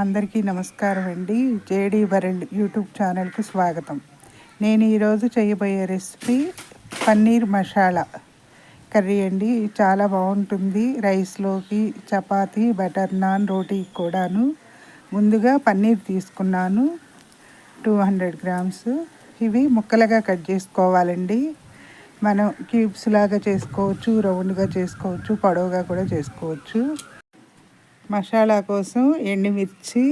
అందరికీ నమస్కారం అండి. జేడి వరల్డ్ యూట్యూబ్ ఛానల్కి స్వాగతం. నేను ఈరోజు చేయబోయే రెసిపీ పన్నీర్ మసాలా కర్రీ అండి. చాలా బాగుంటుంది. రైస్లోకి చపాతీ బటర్ నాన్ రోటీ కూడాను. ముందుగా పన్నీర్ తీసుకున్నాను. Two hundred grams. ఇవి ముక్కలుగా కట్ చేసుకోవాలండి. మనం క్యూబ్స్ లాగా చేసుకోవచ్చు రౌండ్గా చేసుకోవచ్చు పొడవుగా కూడా చేసుకోవచ్చు. మసాలా కోసం ఎండుమిర్చి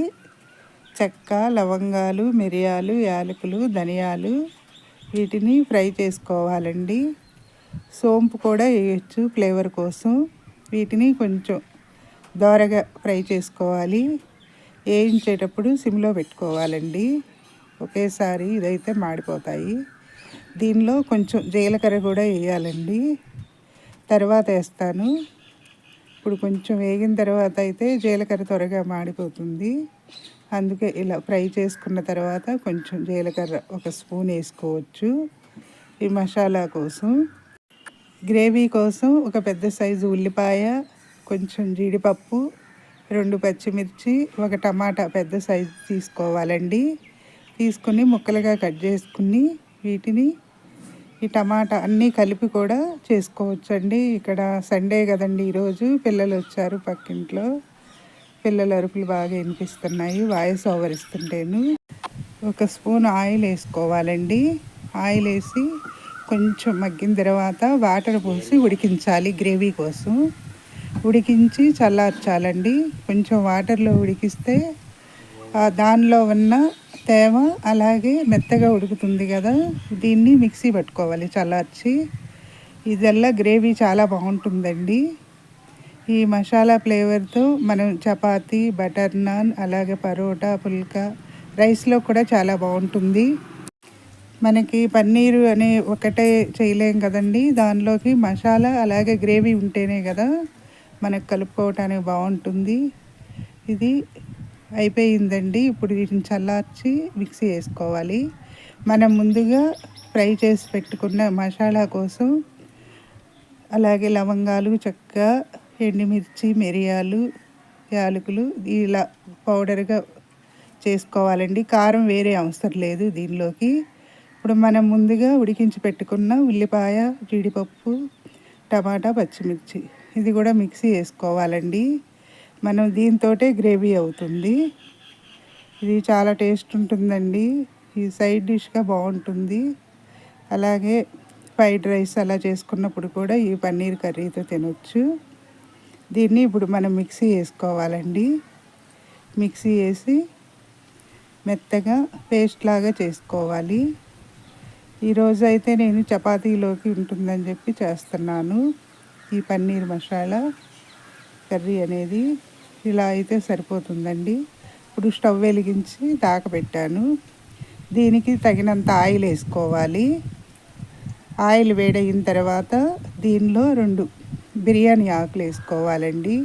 చెక్క లవంగాలు మిరియాలు యాలకులు ధనియాలు వీటిని ఫ్రై చేసుకోవాలండి. సోంపు కూడా వేయచ్చు ఫ్లేవర్ కోసం. వీటిని కొంచెం దోరగా ఫ్రై చేసుకోవాలి. వేయించేటప్పుడు సిమ్లో పెట్టుకోవాలండి. ఒకేసారి ఇదైతే మాడిపోతాయి. దీనిలో కొంచెం జీలకర్ర కూడా వేయాలండి. తర్వాత వేస్తాను. ఇప్పుడు కొంచెం వేగిన తర్వాత అయితే జీలకర్ర త్వరగా మాడిపోతుంది. అందుకే ఇలా ఫ్రై చేసుకున్న తర్వాత కొంచెం జీలకర్ర ఒక స్పూన్ వేసుకోవచ్చు. ఈ మసాలా కోసం. గ్రేవీ కోసం ఒక పెద్ద సైజు ఉల్లిపాయ కొంచెం జీడిపప్పు రెండు పచ్చిమిర్చి ఒక టమాటా పెద్ద సైజు తీసుకోవాలండి. తీసుకుని ముక్కలుగా కట్ చేసుకుని వీటిని ఈ టమాటా అన్నీ కలిపి కూడా చేసుకోవచ్చండి. ఇక్కడ సండే కదండి ఈరోజు పిల్లలు వచ్చారు పక్కింట్లో. పిల్లల అరుపులు బాగా వినిపిస్తున్నాయి. వాయిస్ ఓవర్ ఇస్తుంటేను ఒక స్పూన్ ఆయిల్ వేసుకోవాలండి. ఆయిల్ వేసి కొంచెం మగ్గిన తర్వాత వాటర్ పోసి ఉడికించాలి గ్రేవీ కోసం. ఉడికించి చల్లార్చాలండి. కొంచెం వాటర్లో ఉడికిస్తే దానిలో ఉన్న తేమ అలాగే మెత్తగా ఉడుకుతుంది కదా దీన్ని మిక్సీ పట్టుకోవాలి చల్లార్చి. ఇదల్లా గ్రేవీ చాలా బాగుంటుందండి. ఈ మసాలా ఫ్లేవర్తో మనం చపాతి బటర్ నాన్ అలాగే పరోటా పుల్కా రైస్లో కూడా చాలా బాగుంటుంది. మనకి పన్నీరు అనే ఒకటే చేయలేం కదండి దానిలోకి మసాలా అలాగే గ్రేవీ ఉంటేనే కదా మనకు కలుపుకోవటానికి బాగుంటుంది. ఇది అయిపోయిందండి. ఇప్పుడు వీటిని చల్లార్చి మిక్సీ వేసుకోవాలి మనం ముందుగా ఫ్రై చేసి పెట్టుకున్న మసాలా కోసం అలాగే లవంగాలు చెక్క ఎండుమిర్చి మిరియాలు యాలకులు ఇలా పౌడర్గా చేసుకోవాలండి. కారం వేరే అవసరం లేదు దీనిలోకి. ఇప్పుడు మనం ముందుగా ఉడికించి పెట్టుకున్న ఉల్లిపాయ జీడిపప్పు టమాటా పచ్చిమిర్చి ఇది కూడా మిక్సీ వేసుకోవాలండి మనం దీంతో గ్రేవీ అవుతుంది. ఇది చాలా టేస్ట్ ఉంటుందండి. ఈ సైడ్ డిష్గా బాగుంటుంది. అలాగే ఫ్రైడ్ రైస్ అలా చేసుకున్నప్పుడు కూడా ఈ పన్నీర్ కర్రీతో తినొచ్చు. దీన్ని ఇప్పుడు మనం మిక్సీ వేసుకోవాలండి. మిక్సీ వేసి మెత్తగా పేస్ట్ లాగా చేసుకోవాలి. ఈరోజు అయితే నేను చపాతీలోకి ఉంటుందని చెప్పి చేస్తున్నాను. ఈ పన్నీర్ మసాలా కర్రీ అనేది ఇలా అయితే సరిపోతుందండి. ఇప్పుడు స్టవ్ వెలిగించి దాకబెట్టాను దీనికి తగినంత ఆయిల్ వేసుకోవాలి. ఆయిల్ వేడయిన తర్వాత దీనిలో రెండు బిర్యానీ ఆకులు వేసుకోవాలండి.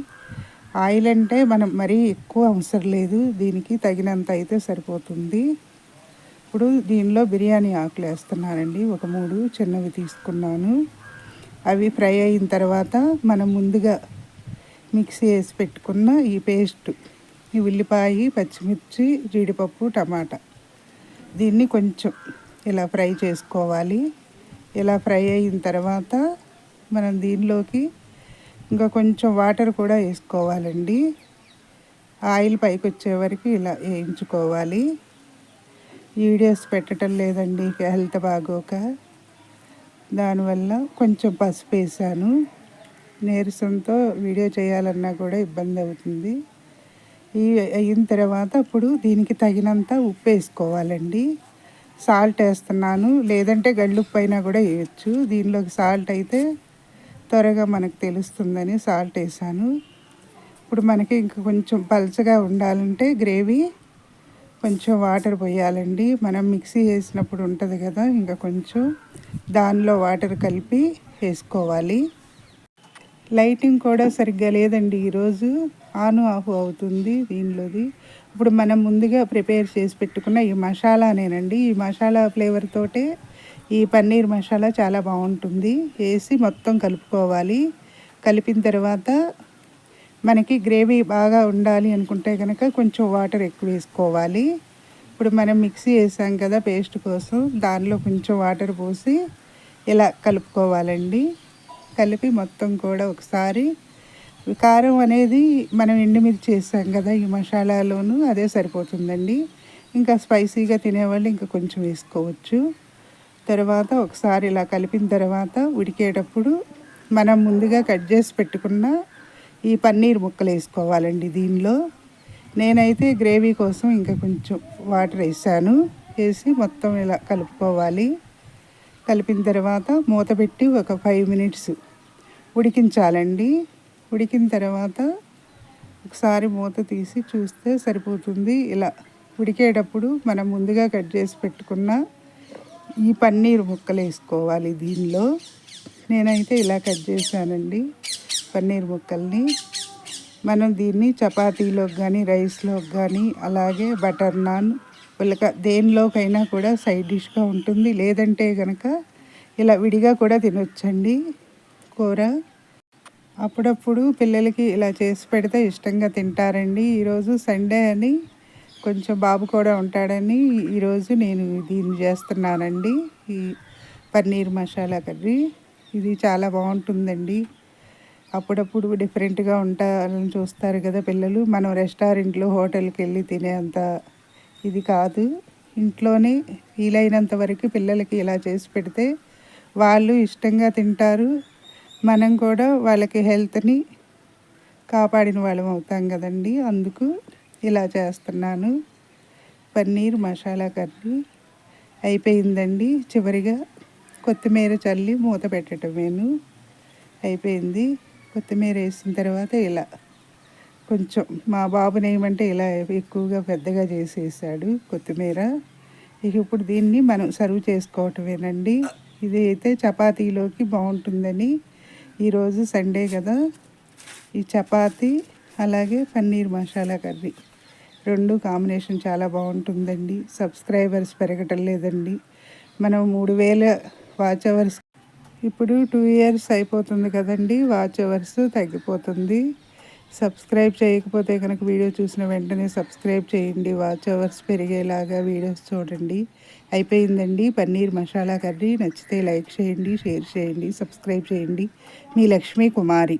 ఆయిల్ అంటే మనం మరీ ఎక్కువ అవసరం లేదు. దీనికి తగినంత అయితే సరిపోతుంది. ఇప్పుడు దీనిలో బిర్యానీ ఆకులు వేస్తున్నానండి. ఒక మూడు చిన్నవి తీసుకున్నాను. అవి ఫ్రై అయిన తర్వాత మనం ముందుగా మిక్సీ వేసి పెట్టుకున్న ఈ పేస్ట్ ఈ ఉల్లిపాయ పచ్చిమిర్చి జీడిపప్పు టమాటా. దీన్ని కొంచెం ఇలా ఫ్రై చేసుకోవాలి. ఇలా ఫ్రై అయిన తర్వాత మనం దీనిలోకి ఇంకా కొంచెం వాటర్ కూడా వేసుకోవాలండి. ఆయిల్ పైకి వచ్చే వరకు ఇలా వేయించుకోవాలి. వీడియోస్ పెట్టడం లేదండి హెల్త్ బాగోక. దానివల్ల కొంచెం పసుపు వేసాను. నీరసంతో వీడియో చేయాలన్నా కూడా ఇబ్బంది అవుతుంది. ఈ అయిన తర్వాత అప్పుడు దీనికి తగినంత ఉప్పు వేసుకోవాలండి. సాల్ట్ వేస్తున్నాను. లేదంటే గళ్ళుప్పు అయినా కూడా వేయచ్చు. దీనిలోకి సాల్ట్ అయితే త్వరగా మనకు తెలుస్తుందని సాల్ట్ వేసాను. ఇప్పుడు మనకి ఇంకా కొంచెం పలచగా ఉండాలంటే గ్రేవీ కొంచెం వాటర్ పోయాలండి. మనం మిక్సీ వేసినప్పుడు ఉంటుంది కదా ఇంకా కొంచెం దానిలో వాటర్ కలిపి వేసుకోవాలి. లైటింగ్ కూడా సరిగ్గా లేదండి. ఈరోజు ఆన్ ఆఫ్ అవుతుంది దీనిలోది ఇప్పుడు మనం ముందుగా ప్రిపేర్ చేసి పెట్టుకున్న ఈ మసాలానేనండి. ఈ మసాలా ఫ్లేవర్ తోటే ఈ పన్నీర్ మసాలా చాలా బాగుంటుంది. వేసి మొత్తం కలుపుకోవాలి. కలిపిన తర్వాత మనకి గ్రేవీ బాగా ఉండాలి అనుకుంటే కనుక కొంచెం వాటర్ ఎక్కువ వేసుకోవాలి. ఇప్పుడు మనం మిక్సీ వేసాం కదా పేస్ట్ కోసం. దానిలో కొంచెం వాటర్ పోసి ఇలా కలుపుకోవాలండి. కలిపి మొత్తం కూడా ఒకసారి. కారం అనేది మనం ఎండుమిర్చి చేసాం కదా ఈ మసాలాలోను అదే సరిపోతుందండి. ఇంకా స్పైసీగా తినేవాళ్ళు ఇంకా కొంచెం వేసుకోవచ్చు. తర్వాత ఒకసారి ఇలా కలిపిన తర్వాత ఉడికేటప్పుడు మనం ముందుగా కట్ చేసి పెట్టుకున్న ఈ పన్నీర్ ముక్కలు వేసుకోవాలండి దీనిలో. నేనైతే గ్రేవీ కోసం ఇంకా కొంచెం వాటర్ వేసాను. వేసి మొత్తం ఇలా కలుపుకోవాలి. కలిపిన తర్వాత మూత పెట్టి ఒక ఫైవ్ మినిట్స్ ఉడికించాలండి. ఉడికిన తర్వాత ఒకసారి మూత తీసి చూస్తే సరిపోతుంది. ఇలా ఉడికేటప్పుడు మనం ముందుగా కట్ చేసి పెట్టుకున్న ఈ పన్నీర్ ముక్కలు వేసుకోవాలి దీనిలో. నేనైతే ఇలా కట్ చేశానండి పన్నీర్ ముక్కల్ని. మనం దీన్ని చపాతీలోకి కానీ రైస్లోకి కానీ అలాగే బటర్ నాన్ పులక దేనిలోకైనా కూడా సైడ్ డిష్గా ఉంటుంది. లేదంటే కనుక ఇలా విడిగా కూడా తినొచ్చండి కూర. అప్పుడప్పుడు పిల్లలకి ఇలా చేసి పెడితే ఇష్టంగా తింటారండి. ఈరోజు సండే అని కొంచెం బాబు కూడా ఉంటాడని ఈరోజు నేను దీన్ని చేస్తున్నానండి. ఈ పన్నీర్ మసాలా కర్రీ. ఇది చాలా బాగుంటుందండి. అప్పుడప్పుడు డిఫరెంట్గా ఉంటారని చూస్తారు కదా పిల్లలు. మనం రెస్టారెంట్లో హోటల్కి వెళ్ళి తినేంత ఇది కాదు. ఇంట్లోనే వీలైనంత వరకు పిల్లలకి ఇలా చేసి పెడితే వాళ్ళు ఇష్టంగా తింటారు. మనం కూడా వాళ్ళకి హెల్త్ని కాపాడిన వాళ్ళం అవుతాం కదండి. అందుకు ఇలా చేస్తున్నాను. పన్నీర్ మసాలా కర్రీ అయిపోయిందండి. చివరిగా కొత్తిమీర చల్లి మూత పెట్టడమేను అయిపోయింది. కొత్తిమీర వేసిన తర్వాత ఇలా కొంచెం మా బాబు నేయమంటే ఇలా ఎక్కువగా పెద్దగా చేసేసాడు కొత్తిమీర. ఇక ఇప్పుడు దీన్ని మనం సర్వ్ చేసుకోవటమేనండి. ఇది అయితే చపాతీలోకి బాగుంటుందని ఈరోజు సండే కదా. ఈ చపాతి అలాగే పన్నీర్ మసాలా కర్రీ. రెండు కాంబినేషన్ చాలా బాగుంటుందండి. సబ్స్క్రైబర్స్ పెరగటం లేదండి. మనం మూడు వేల వాచ్ అవర్స్. ఇప్పుడు టూ ఇయర్స్ అయిపోతుంది కదండి వాచ్ అవర్స్ తగ్గిపోతుంది. సబ్స్క్రైబ్ చేయకపోతే కనుక వీడియో చూసిన వెంటనే సబ్స్క్రైబ్ చేయండి. వాచ్ అవర్స్ పెరిగేలాగా వీడియోస్ చూడండి. అయిపోయిందండి పన్నీర్ మసాలా కర్రీ. నచ్చితే లైక్ చేయండి షేర్ చేయండి సబ్స్క్రైబ్ చేయండి. మీ లక్ష్మీ కుమారి.